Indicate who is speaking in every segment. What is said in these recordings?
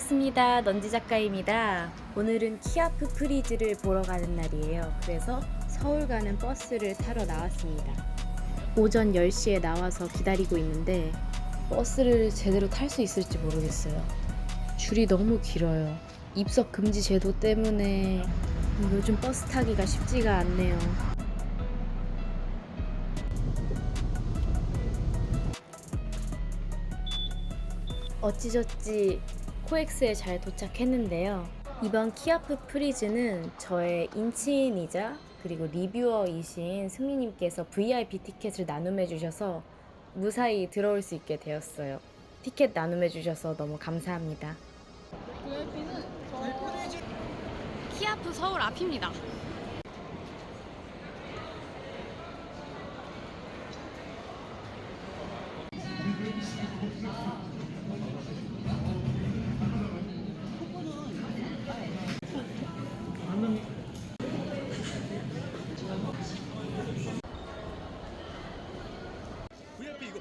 Speaker 1: 반갑습니다. 넌지 작가입니다. 오늘은 키아프 프리즈를 보러 가는 날이에요. 그래서 서울 가는 버스를 타러 나왔습니다. 오전 10시에 나와서 기다리고 있는데 버스를 제대로 탈 수 있을지 모르겠어요. 줄이 너무 길어요. 입석 금지 제도 때문에 요즘 버스 타기가 쉽지가 않네요. 어찌저찌 코엑스에 잘 도착했는데요. 이번 키아프 프리즈는 저의 인치인이자 그리고 리뷰어이신 승리님께서 VIP 티켓을 나눔해 주셔서 무사히 들어올 수 있게 되었어요. 티켓 나눔해 주셔서 너무 감사합니다. 키아프 서울 앞입니다.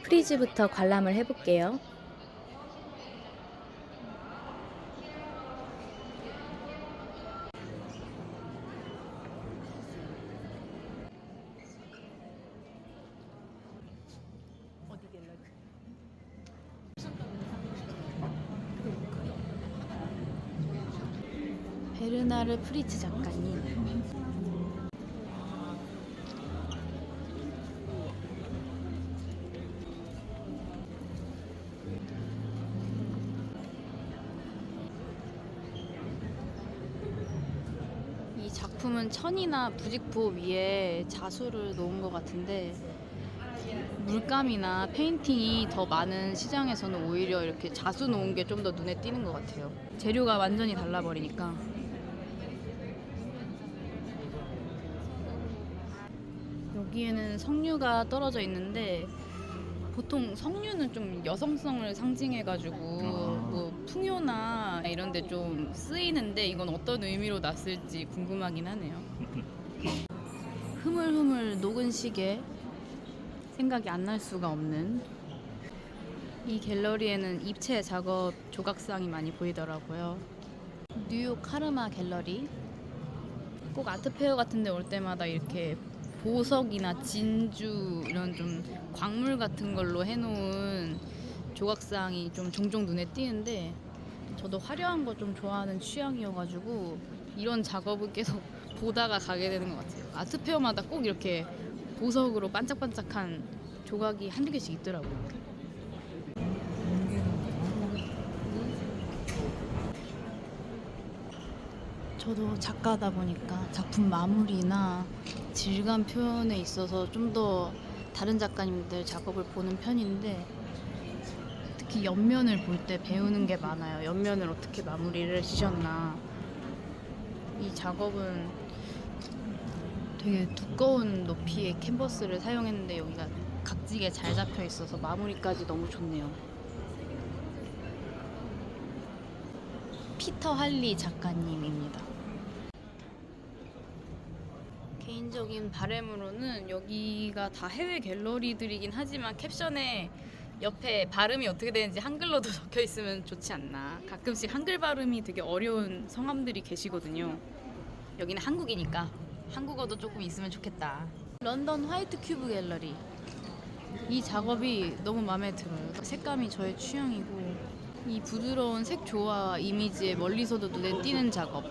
Speaker 1: 프리즈부터 관람을 해볼게요. 베르나르 프리츠 작가님. 이 천이나 부직포 위에 자수를 놓은 것 같은데 물감이나 페인팅이 더 많은 시장에서는 오히려 이렇게 자수 놓은 게 좀 더 눈에 띄는 것 같아요. 재료가 완전히 달라버리니까. 여기에는 석류가 떨어져 있는데 보통 석류는 좀 여성성을 상징해가지고 뭐 풍요나 이런 데 좀 쓰이는데 이건 어떤 의미로 놨을지 궁금하긴 하네요. 흐물흐물 녹은 시계 생각이 안 날 수가 없는 이 갤러리에는 입체 작업 조각상이 많이 보이더라고요. 뉴욕 카르마 갤러리 꼭 아트 페어 같은 데 올 때마다 이렇게 보석이나 진주 이런 좀 광물 같은 걸로 해놓은 조각상이 좀 종종 눈에 띄는데 저도 화려한 거 좀 좋아하는 취향이어가지고 이런 작업을 계속 보다가 가게 되는 것 같아요. 아트 페어마다 꼭 이렇게 보석으로 반짝반짝한 조각이 한두 개씩 있더라고요. 저도 작가다 보니까 작품 마무리나 질감 표현에 있어서 좀 더 다른 작가님들 작업을 보는 편인데 특히 옆면을 볼 때 배우는 게 많아요. 옆면을 어떻게 마무리를 지셨나. 이 작업은 되게 두꺼운 높이의 캔버스를 사용했는데 여기가 각지게 잘 잡혀 있어서 마무리까지 너무 좋네요. 피터 할리 작가님입니다. 개인적인 바램으로는 여기가 다 해외 갤러리들이긴 하지만 캡션에 옆에 발음이 어떻게 되는지 한글로도 적혀 있으면 좋지 않나. 가끔씩 한글 발음이 되게 어려운 성함들이 계시거든요. 여기는 한국이니까 한국어도 조금 있으면 좋겠다. 런던 화이트 큐브 갤러리. 이 작업이 너무 마음에 들어요. 색감이 저의 취향이고 이 부드러운 색 조화 이미지에 멀리서도 눈에 띄는 작업.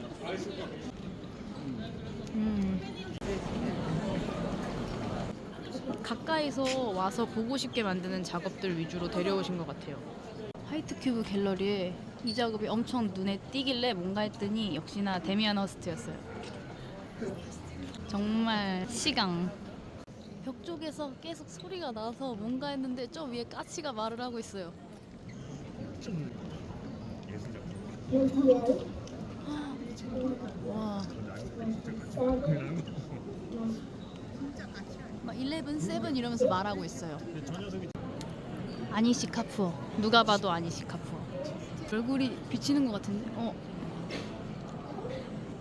Speaker 1: 음. 가까이서 와서 보고 싶게 만드는 작업들 위주로 데려오신 것 같아요. 화이트 큐브 갤러리에 이 작업이 엄청 눈에 띄길래 뭔가 했더니 역시나 데미안 허스트였어요. 정말 시강. 벽 쪽에서 계속 소리가 나서 뭔가 했는데 저 위에 까치가 말을 하고 있어요. 와. 막 11, 7 이러면서 말하고 있어요. 아니시 카푸어. 누가 봐도 아니시 카푸어. 얼굴이 비치는 것 같은데? 어.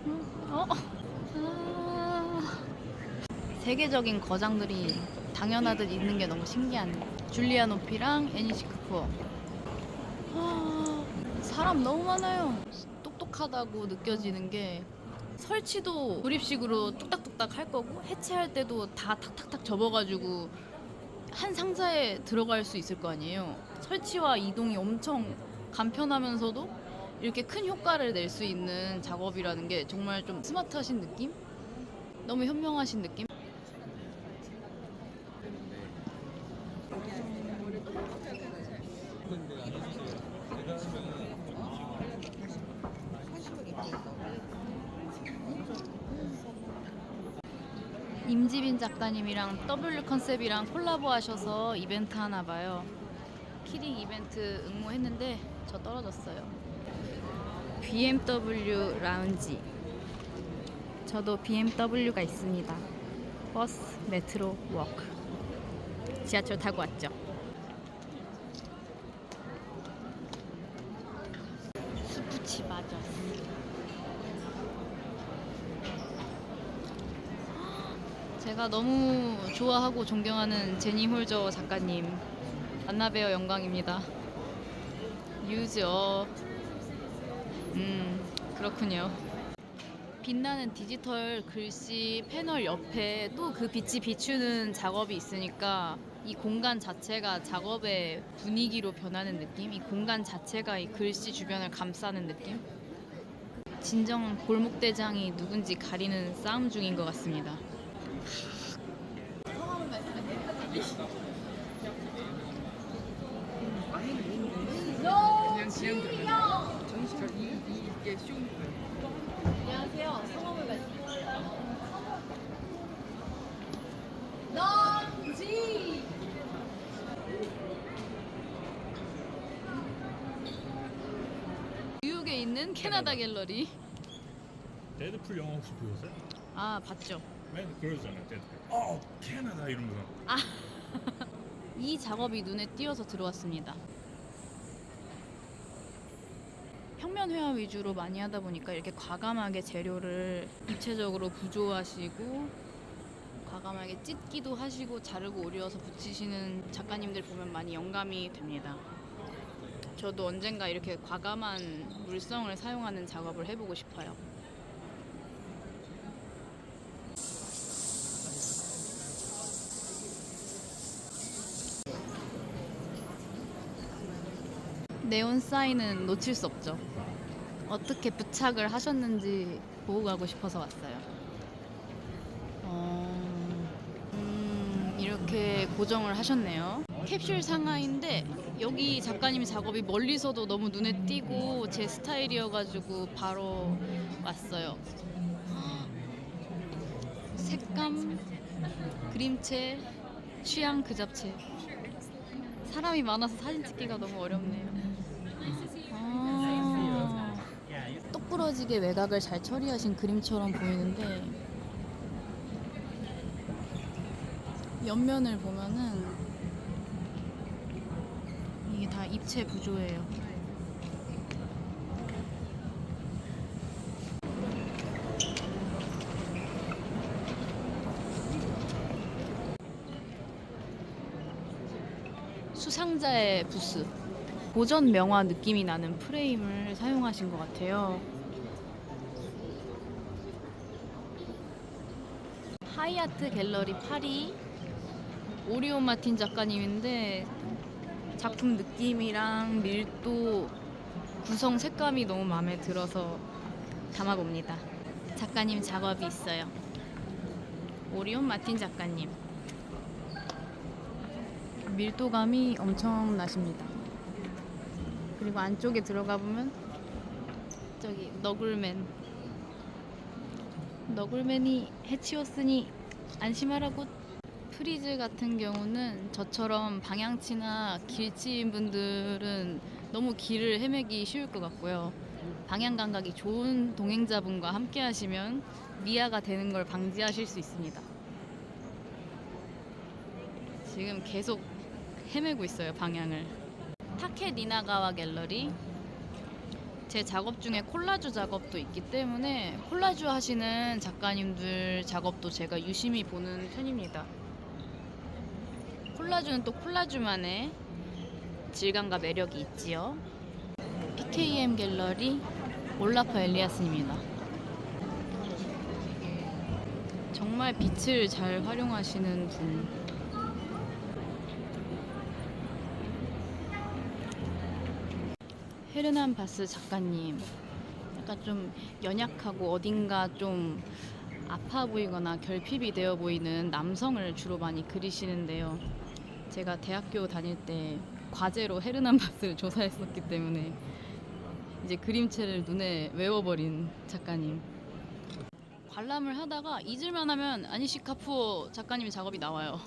Speaker 1: 음, 어? 아. 세계적인 거장들이 당연하듯 있는 게 너무 신기하네. 줄리아 노피랑 애니시 카푸어. 아, 사람 너무 많아요. 똑똑하다고 느껴지는 게 설치도 조립식으로 뚝딱뚝딱 할 거고 해체할 때도 다 탁탁탁 접어가지고 한 상자에 들어갈 수 있을 거 아니에요. 설치와 이동이 엄청 간편하면서도 이렇게 큰 효과를 낼 수 있는 작업이라는 게 정말 좀 스마트하신 느낌? 너무 현명하신 느낌? 임지빈 작가님이랑 W 컨셉이랑 콜라보 하셔서 이벤트 하나 봐요. 키링 이벤트 응모했는데 저 떨어졌어요. BMW 라운지. 저도 BMW가 있습니다. 버스, 메트로, 워크. 지하철 타고 왔죠. 스푸치 맞아. 제가 너무 좋아하고 존경하는 제니 홀저 작가님 만나뵈어 영광입니다. 유저. 음, 그렇군요. 빛나는 디지털 글씨 패널 옆에 또 그 빛이 비추는 작업이 있으니까 이 공간 자체가 작업의 분위기로 변하는 느낌? 이 공간 자체가 이 글씨 주변을 감싸는 느낌? 진정한 골목대장이 누군지 가리는 싸움 중인 것 같습니다.
Speaker 2: 그냥 지연 들어요. 정식 이 이게 쉬운 거예요.
Speaker 1: 안녕하세요. 성함을 말씀해주세요. 넌지. 뉴욕에 있는 캐나다 갤러리.
Speaker 3: 데드풀 영화 혹시 보셨어요?
Speaker 1: 아 봤죠.
Speaker 3: 맨 그러잖아요 데드풀 어 캐나다 이러면서
Speaker 1: 이 작업이 눈에 띄어서 들어왔습니다. 평면 회화 위주로 많이 하다 보니까 이렇게 과감하게 재료를 입체적으로 구조하시고 과감하게 찢기도 하시고 자르고 오려서 붙이시는 작가님들 보면 많이 영감이 됩니다. 저도 언젠가 이렇게 과감한 물성을 사용하는 작업을 해보고 싶어요. 네온 사인은 놓칠 수 없죠. 어떻게 부착을 하셨는지 보고 가고 싶어서 왔어요. 어, 음, 이렇게 고정을 하셨네요. 캡슐 상하인데 여기 작가님 작업이 멀리서도 너무 눈에 띄고 제 스타일이어가지고 바로 왔어요. 색감, 그림체, 취향 그 잡채. 사람이 많아서 사진 찍기가 너무 어렵네요. 아, 똑부러지게 외곽을 잘 처리하신 그림처럼 보이는데 옆면을 보면은 이게 다 입체 구조예요. 수상자의 부스. 고전 명화 느낌이 나는 프레임을 사용하신 것 같아요. 하이 아트 갤러리 파리 오리온 마틴 작가님인데 작품 느낌이랑 밀도 구성 색감이 너무 마음에 들어서 담아봅니다. 작가님 작업이 있어요. 오리온 마틴 작가님. 밀도감이 엄청 나십니다. 그리고 안쪽에 들어가 보면 저기 너굴맨 너굴맨이 해치웠으니 안심하라고 프리즈 같은 경우는 저처럼 방향치나 길치인 분들은 너무 길을 헤매기 쉬울 것 같고요. 방향 감각이 좋은 동행자분과 함께 하시면 미아가 되는 걸 방지하실 수 있습니다. 지금 계속 헤매고 있어요, 방향을. 타케 니나가와 갤러리. 제 작업 중에 콜라주 작업도 있기 때문에 콜라주 하시는 작가님들 작업도 제가 유심히 보는 편입니다. 콜라주는 또 콜라주만의 질감과 매력이 있지요. TKM 갤러리 올라프 엘리아스입니다. 정말 빛을 잘 활용하시는 분. 헤르난 바스 작가님. 약간 좀 연약하고 어딘가 좀 아파 보이거나 결핍이 되어 보이는 남성을 주로 많이 그리시는데요. 제가 대학교 다닐 때 과제로 헤르난 바스를 조사했었기 때문에 이제 그림체를 눈에 외워버린 작가님. 관람을 하다가 잊을만 하면 아니시 카푸어 작가님의 작업이 나와요.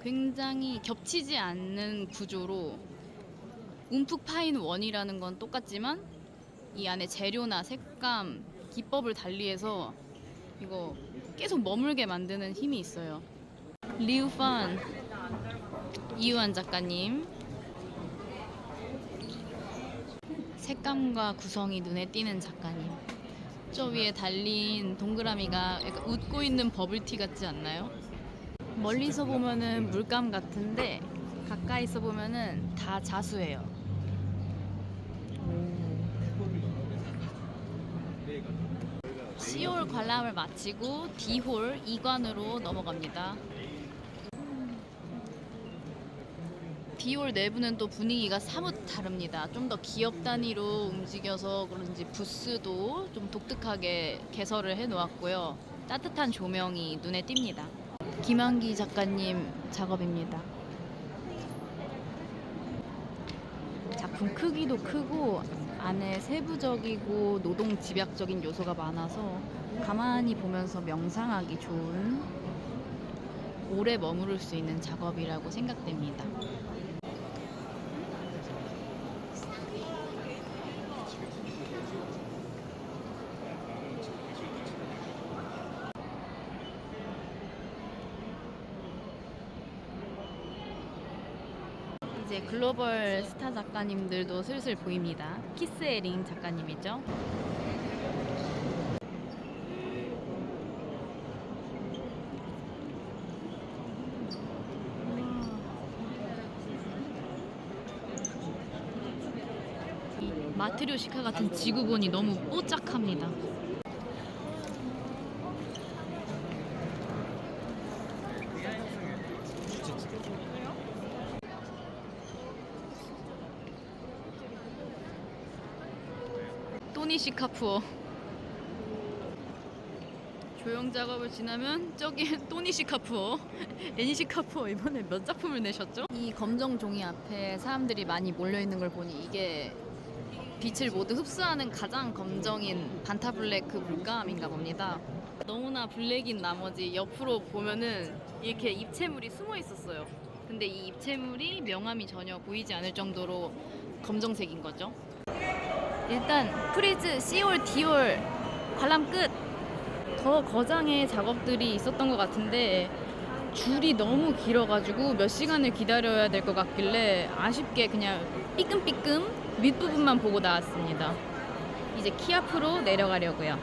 Speaker 1: 굉장히 겹치지 않는 구조로 움푹 파인 원이라는 건 똑같지만 이 안에 재료나 색감, 기법을 달리해서 이거 계속 머물게 만드는 힘이 있어요. 리우판 이유한 작가님 색감과 구성이 눈에 띄는 작가님 저 위에 달린 동그라미가 약간 웃고 있는 버블티 같지 않나요? 멀리서 보면은 물감 같은데 가까이서 보면은 다 자수예요. 10월 관람을 마치고 D홀 2관으로 넘어갑니다. D홀 내부는 또 분위기가 사뭇 다릅니다. 좀 더 기업 단위로 움직여서 그런지 부스도 좀 독특하게 개설을 해 놓았고요. 따뜻한 조명이 눈에 띕니다. 김한기 작가님 작업입니다. 작품 크기도 크고 안에 세부적이고 노동 집약적인 요소가 많아서 가만히 보면서 명상하기 좋은 오래 머무를 수 있는 작업이라고 생각됩니다. 이제 글로벌 스타 작가님들도 슬슬 보입니다. 키스 에링 작가님이죠. 이 마트료시카 같은 지구본이 너무 뽀짝합니다. 또니시 카푸어 조형 작업을 지나면 저기 또니시 카푸어 애니시 카푸어 이번에 몇 작품을 내셨죠? 이 검정 종이 앞에 사람들이 많이 몰려 있는 걸 보니 이게 빛을 모두 흡수하는 가장 검정인 반타블랙 그 물감인가 봅니다. 너무나 블랙인 나머지 옆으로 보면은 이렇게 입체물이 숨어 있었어요. 근데 이 입체물이 명암이 전혀 보이지 않을 정도로 검정색인 거죠. 일단 프리즈, C홀, D홀 관람 끝. 더 거장의 작업들이 있었던 것 같은데 줄이 너무 길어가지고 몇 시간을 기다려야 될 것 같길래 아쉽게 그냥 삐끔삐끔 윗부분만 보고 나왔습니다. 이제 키 앞으로 내려가려고요.